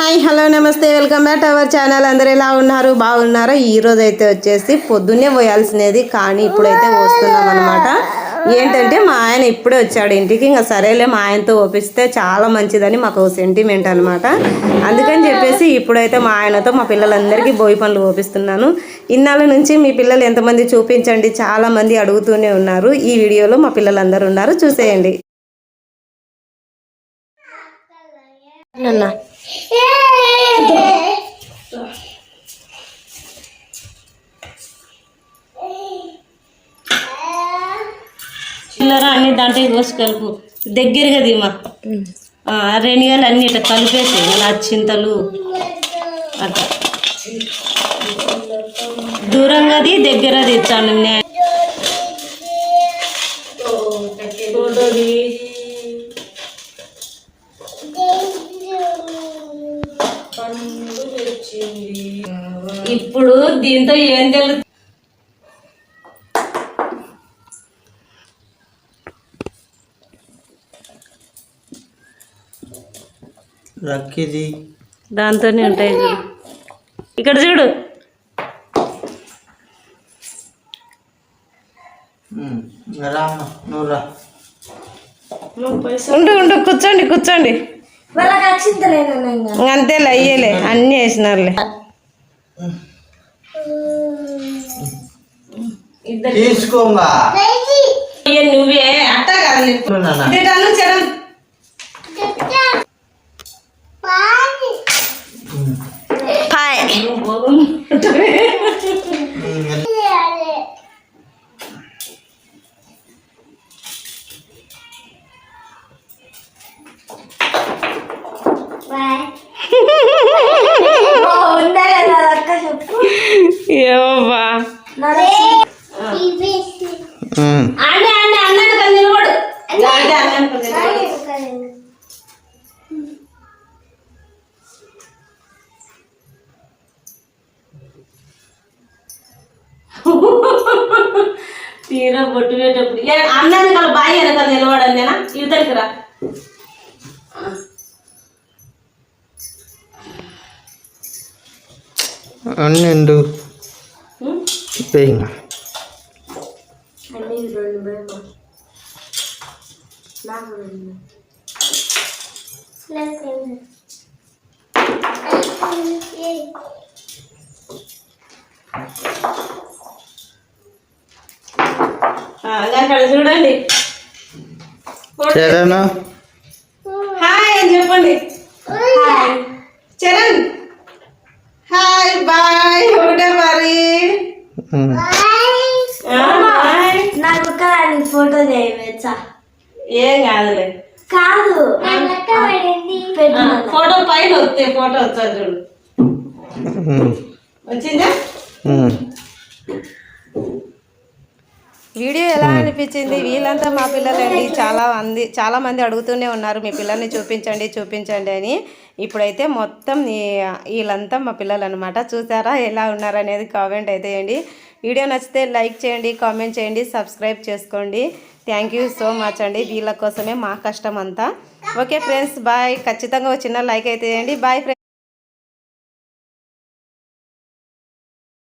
Hi hello నమస్తే welcome back our channel. అందరు ఎలా ఉన్నారు? బాగున్నారా? ఈరోజు అయితే వచ్చేసి పొద్దున్నే పోయాల్సినది కానీ ఇప్పుడైతే వస్తున్నాం అనమాట ఏంటంటే మా ఆయన ఇప్పుడే వచ్చాడు ఇంటికి. ఇంకా సరేలే మా ఆయనతో ఒప్పిస్తే చాలా మంచిదని మాకు సెంటిమెంట్ అనమాట అందుకని చెప్పేసి ఇప్పుడైతే మా ఆయనతో మా పిల్లలందరికీ బోయి పనులు ఓపిస్తున్నాను ఇన్నాళ్ళ నుంచి మీ పిల్లలు ఎంతమంది చూపించండి? చాలామంది అడుగుతూనే ఉన్నారు. ఈ వీడియోలో మా పిల్లలందరూ ఉన్నారు. చూసేయండి. నన్నా చిల్లర అన్ని దాంట్లో కోసి కలుపు. దగ్గరగా దిమా రెండుగాలు అన్ని ఇట్లా కలిపేసి నా చింతలు అట్లా. దూరంగాది దగ్గరది ఇచ్చాను నే- ఫోటోది. ఇప్పుడు దీంతో ఏం తెలుసు రక్కిది. దాంతోనే ఉంటాయి చూడు. ఇక్కడ చూడు. ఉండు ఉండు కూర్చోండి కూర్చోండి. అంతేలే అయ్యేలే అన్నీ వేసినారులే. అయ్యో నువ్వే. అట్ట కాదు 对。తీరా బొట్టు పెట్టేప్పుడు ఏ, అన్నాన్ని కల బాయి వెనకాల నిలబడని నేనా ఇవతలికి రా అన్నెండు పెయిన్ అన్ని అక్కడ చూడండి. చరణ్. హాయ్ అని చెప్పండి. చరణ్. Hi bye. బాయ్. నాకు ఫోటో చేయవచ్చా ఏం కాదులే. కాదు. ఫోటో పైన వస్తే ఫోటో వచ్చాది చూడు. వచ్చిందా? వీడియో ఎలా అనిపించింది? వీళ్ళంతా మా పిల్లలండి. చాలా మంది చాలా మంది అడుగుతూనే ఉన్నారు మీ పిల్లల్ని చూపించండి చూపించండి అని. ఇప్పుడైతే మొత్తం వీళ్ళంతా మా పిల్లలు అనమాట చూసారా ఎలా ఉన్నారు అనేది కామెంట్ అయితే చేయండి. వీడియో నచ్చితే లైక్ చేయండి కామెంట్ చేయండి సబ్స్క్రైబ్ చేసుకోండి. థ్యాంక్ యూ సో మచ్ అండి. వీళ్ళ కోసమే మా కష్టం అంతా. Okay friends bye. ఖచ్చితంగా చిన్న లైక్ అయితే చేయండి. Bye friends.